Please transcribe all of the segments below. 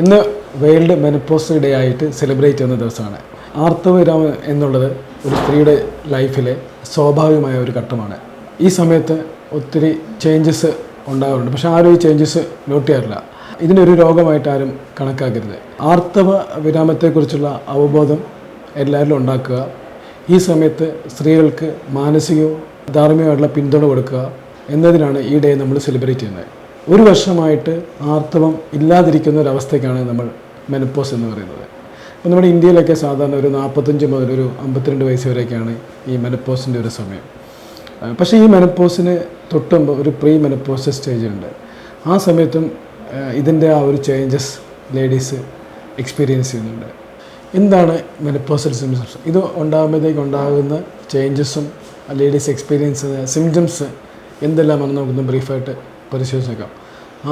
ഇന്ന് world menopause day ആയിട്ട് celebrate ചെയ്യുന്ന ദിവസമാണ്. ആർത്തവവിരാമം എന്നുള്ളത് ഒരു സ്ത്രീയുടെ ലൈഫിലെ സ്വാഭാവികമായ ഒരു ഘട്ടമാണ്. ഈ സമയത്ത് ഒത്തിരി ചേഞ്ചസ് ഉണ്ടാകാറുണ്ട് പക്ഷെ ആരും ഈ ചേഞ്ചസ് നോട്ട് ചെയ്യാറില്ല. ഇതിനൊരു രോഗമായിട്ട് ആരും കണക്കാക്കരുത്. ആർത്തവ വിരാമത്തെക്കുറിച്ചുള്ള അവബോധം എല്ലാവരിലും ഉണ്ടാക്കുക. ഈ സമയത്ത് സ്ത്രീകൾക്ക് മാനസികവും ധാർമ്മികമായിട്ടുള്ള പിന്തുണ കൊടുക്കുക എന്നതിനാണ് ഈ ഡേ നമ്മൾ സെലിബ്രേറ്റ് ചെയ്യുന്നത്. ഒരു വർഷമായിട്ട് ആർത്തവം ഇല്ലാതിരിക്കുന്ന ഒരവസ്ഥയ്ക്കാണ് നമ്മൾ മെനപ്പോസ് എന്ന് പറയുന്നത്. അപ്പോൾ നമ്മുടെ ഇന്ത്യയിലൊക്കെ സാധാരണ ഒരു നാൽപ്പത്തഞ്ച് മുതൽ ഒരു അമ്പത്തിരണ്ട് വയസ്സ് വരെയൊക്കെയാണ് ഈ മെനപ്പോസിന്റെ ഒരു സമയം. പക്ഷേ ഈ മെനപ്പോസിന് തൊട്ടുമ്പോൾ ഒരു പ്രീ മെനപ്പോസ് സ്റ്റേജ് ഉണ്ട്. ആ സമയത്തും ഇതിന്റെ ആ ഒരു ചേഞ്ചസ് ലേഡീസ് എക്സ്പീരിയൻസ് ചെയ്യുന്നുണ്ട്. എന്താണ് മെനപ്പോസൽ സിംറ്റംസ് ഇത് ഉണ്ടാകുമ്പോഴത്തേക്ക് ഉണ്ടാകുന്ന ചേഞ്ചസും ലേഡീസ് എക്സ്പീരിയൻസ് സിംറ്റംസ് എന്തെല്ലാമാണെന്ന് നമുക്കൊന്ന് ബ്രീഫായിട്ട് പരിശോധിച്ചേക്കാം.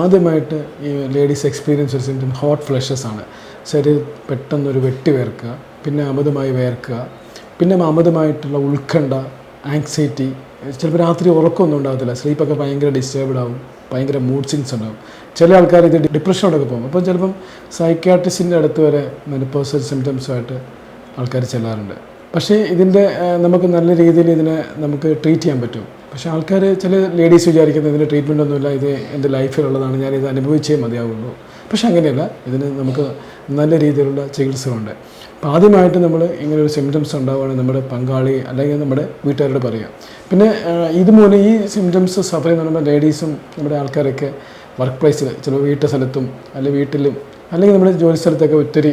ആദ്യമായിട്ട് ഈ ലേഡീസ് എക്സ്പീരിയൻസ് ഒരു സിംറ്റം ഹോട്ട് ഫ്ലഷസ് ആണ്. ശരീരം പെട്ടെന്നൊരു വെട്ടി വേർക്കുക പിന്നെ അമിതമായി വേർക്കുക പിന്നെ അമിതമായിട്ടുള്ള ഉത്കണ്ഠ ആങ്സൈറ്റി ചിലപ്പോൾ രാത്രി ഉറക്കമൊന്നും ഉണ്ടാകത്തില്ല. സ്ലീപ്പൊക്കെ ഭയങ്കര ഡിസ്റ്റർബ്ഡ് ആവും ഭയങ്കര മൂഡ് സ്വിങ്സ് ഉണ്ടാവും. ചില ആൾക്കാർ ഇത് ഡിപ്രഷനോടൊക്കെ പോകും. അപ്പം ചിലപ്പം സൈക്കാട്രിസ്റ്റിന്റെ അടുത്ത് വരെ മെനപ്പോസൽ സിംറ്റംസുമായിട്ട് ആൾക്കാർ ചെല്ലാറുണ്ട്. പക്ഷേ ഇതിന്റെ നമുക്ക് നല്ല രീതിയിൽ ഇതിനെ നമുക്ക് ട്രീറ്റ് ചെയ്യാൻ പറ്റും. പക്ഷേ ആൾക്കാർ ചില ലേഡീസ് വിചാരിക്കുന്നത് ഇതിന് ട്രീറ്റ്മെന്റ് ഒന്നുമില്ല ഇത് എന്റെ ലൈഫിലുള്ളതാണ് ഞാൻ ഇത് അനുഭവിച്ചേ മതിയാവുള്ളൂ. പക്ഷെ അങ്ങനെയല്ല ഇതിന് നമുക്ക് നല്ല രീതിയിലുള്ള ചികിത്സയുണ്ട്. അപ്പോൾ ആദ്യമായിട്ട് നമ്മൾ ഇങ്ങനെ ഒരു സിംറ്റംസ് ഉണ്ടാവുകയാണെങ്കിൽ നമ്മുടെ പങ്കാളി അല്ലെങ്കിൽ നമ്മുടെ വീട്ടുകാരോട് പറയുക. പിന്നെ ഇതുമൂലം ഈ സിംറ്റംസ് സഫർ ചെയ്യുന്ന ലേഡീസും നമ്മുടെ ആൾക്കാരൊക്കെ വർക്ക് പ്ലേസിൽ ചിലപ്പോൾ വീട്ടു സ്ഥലത്തും അല്ലെങ്കിൽ വീട്ടിലും അല്ലെങ്കിൽ നമ്മുടെ ജോലി സ്ഥലത്തൊക്കെ ഒത്തിരി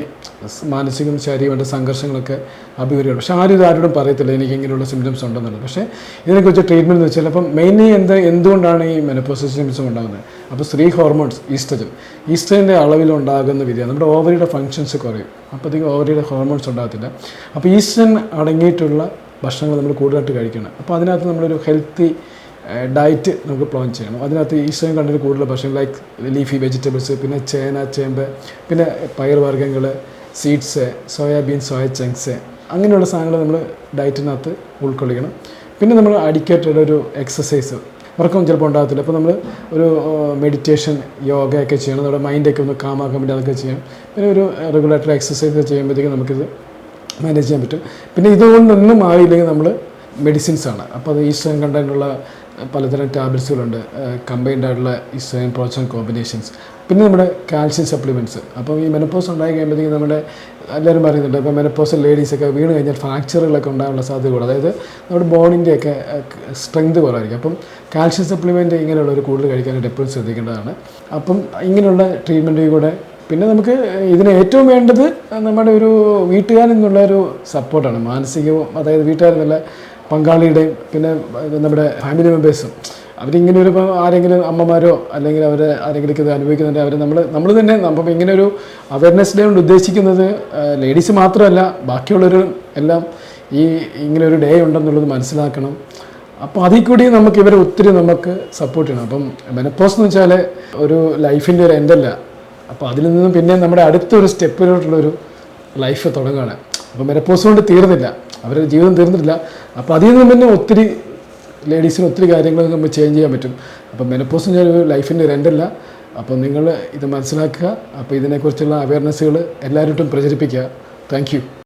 മാനസികവും ശാരീരികമായിട്ട് സംഘർഷങ്ങളൊക്കെ അഭിവരുകയാണ് പക്ഷേ ആരും ആരോടും പറയത്തില്ല എനിക്ക് ഇങ്ങനെയുള്ള സിംറ്റംസ് ഉണ്ടെന്നുള്ളത്. പക്ഷേ ഇതിനെക്കുറിച്ച് ട്രീറ്റ്മെന്റ് എന്ന് വെച്ചാൽ അപ്പം മെയിൻലി എന്താ എന്തുകൊണ്ടാണ് ഈ മെനപ്പോസസ് സിംറ്റംസ് ഉണ്ടാകുന്നത്? അപ്പോൾ സ്ത്രീ ഹോർമോൺസ് ഈസ്റ്റജൻ ഈസ്റ്റജന്റെ അളവിലുണ്ടാകുന്ന വ്യതിയാനം നമ്മുടെ ഓവറിയുടെ ഫങ്ഷൻസ് കുറയും. അപ്പോഴത്തേക്കും ഓവറിയുടെ ഹോർമോൺസ് ഉണ്ടാകത്തില്ല. അപ്പോൾ ഈസ്റ്റജൻ അടങ്ങിയിട്ടുള്ള ഭക്ഷണങ്ങൾ നമ്മൾ കൂടുതലായിട്ട് കഴിക്കണം. അപ്പോൾ അതിനകത്ത് നമ്മളൊരു ഹെൽത്തി ഡയറ്റ് നമുക്ക് പ്ലാൻ ചെയ്യണം. അതിനകത്ത് ഈസ്റ്റേൺ കണ്ടിട്ട് കൂടുതൽ ഭക്ഷണം ലൈക്ക് ലീഫി വെജിറ്റബിൾസ് പിന്നെ ചേന ചേമ്പ് പിന്നെ പയർവർഗങ്ങൾ സീഡ്സ് സോയാബീൻ സോയ ചങ്ക്സ് അങ്ങനെയുള്ള സാധനങ്ങൾ നമ്മൾ ഡയറ്റിനകത്ത് ഉൾക്കൊള്ളിക്കണം. പിന്നെ നമ്മൾ അഡിക്കേറ്റഡ് ഒരു എക്സസൈസ് ഉറക്കം ചിലപ്പോൾ ഉണ്ടാകത്തില്ല. അപ്പോൾ നമ്മൾ ഒരു മെഡിറ്റേഷൻ യോഗയൊക്കെ ചെയ്യണം. നമ്മുടെ മൈൻഡൊക്കെ ഒന്ന് കാമാക്കാൻ വേണ്ടി അതൊക്കെ ചെയ്യാം പിന്നെ ഒരു റെഗുലേറ്റർ എക്സസൈസ് ചെയ്യുമ്പോഴത്തേക്കും നമുക്കിത് മാനേജ് ചെയ്യാൻ പറ്റും. പിന്നെ ഇതുകൊണ്ടൊന്നും ആയില്ലെങ്കിൽ നമ്മൾ മെഡിസിൻസ് ആണ്. അപ്പോൾ അത് ഈസ്റ്റേൺ കണ്ടന്റുള്ള പലതരം ടാബ്ലറ്റ്സുകളുണ്ട്. കമ്പൈൻഡ് ആയിട്ടുള്ള ഈസ്റ്റേൺ പ്രോച്ചൻ കോമ്പിനേഷൻസ് പിന്നെ നമ്മുടെ കാൽഷ്യം സപ്ലിമെന്റ്സ് അപ്പോൾ ഈ മെനപ്പോസ് ഉണ്ടായി കഴിയുമ്പോഴത്തേക്കും നമ്മുടെ എല്ലാവരും പറയുന്നുണ്ട് ഇപ്പോൾ മെനപ്പോസൽ ലേഡീസൊക്കെ വീണ് കഴിഞ്ഞാൽ ഫ്രാക്ചറുകളൊക്കെ ഉണ്ടാകാനുള്ള സാധ്യത കൂടുതൽ അതായത് നമ്മുടെ ബോണിന്റെയൊക്കെ സ്ട്രെങ്ത് കുറവായിരിക്കും. അപ്പം കാൽഷ്യം സപ്ലിമെന്റ് ഇങ്ങനെയുള്ളവർ കൂടുതൽ കഴിക്കാനായിട്ട് എപ്പോഴും ശ്രദ്ധിക്കേണ്ടതാണ്. അപ്പം ഇങ്ങനെയുള്ള ട്രീറ്റ്മെന്റിൽ കൂടെ പിന്നെ നമുക്ക് ഇതിന് ഏറ്റവും വേണ്ടത് നമ്മുടെ ഒരു വീട്ടുകാരിൽ നിന്നുള്ള ഒരു സപ്പോർട്ടാണ് മാനസികവും അതായത് വീട്ടുകാരെന്നല്ല പങ്കാളിയുടെയും പിന്നെ നമ്മുടെ ഫാമിലി മെമ്പേഴ്സും അവരിങ്ങനെ ഒരു ഇപ്പം ആരെങ്കിലും അമ്മമാരോ അല്ലെങ്കിൽ അവർ ആരെങ്കിലും ഇത് അനുഭവിക്കുന്നുണ്ട് അവർ നമ്മൾ നമ്മൾ തന്നെ അപ്പം ഇങ്ങനെ ഒരു അവയർനെസ് ഡേ കൊണ്ട് ഉദ്ദേശിക്കുന്നത് ലേഡീസ് മാത്രമല്ല ബാക്കിയുള്ളവരും എല്ലാം ഈ ഇങ്ങനെ ഒരു ഡേ ഉണ്ടെന്നുള്ളത് മനസ്സിലാക്കണം. അപ്പോൾ അതിൽ കൂടി നമുക്ക് ഇവരെ ഒത്തിരി നമുക്ക് സപ്പോർട്ട് ചെയ്യണം. അപ്പം മെനപ്പോസ് എന്ന് വെച്ചാൽ ഒരു ലൈഫിന്റെ ഒരു എൻഡല്ല അപ്പോൾ അതിൽ നിന്നും പിന്നെ നമ്മുടെ അടുത്തൊരു സ്റ്റെപ്പിലോട്ടുള്ളൊരു ലൈഫ് തുടങ്ങുകയാണ്. അപ്പോൾ മെനപ്പോസ് കൊണ്ട് തീർന്നില്ല അവരുടെ ജീവിതം തീർന്നിട്ടില്ല. അപ്പോൾ അതിൽ നിന്നും തന്നെ ഒത്തിരി ലേഡീസിന് ഒത്തിരി കാര്യങ്ങൾ നമ്മൾ ചേഞ്ച് ചെയ്യാൻ പറ്റും. അപ്പോൾ മെനപ്പോസ് പറഞ്ഞാൽ ഒരു ലൈഫിന്റെ രണ്ടല്ല. അപ്പോൾ നിങ്ങൾ ഇത് മനസ്സിലാക്കുക. അപ്പോൾ ഇതിനെക്കുറിച്ചുള്ള അവയർനെസ്സുകൾ എല്ലാവരോട്ടും പ്രചരിപ്പിക്കുക. താങ്ക്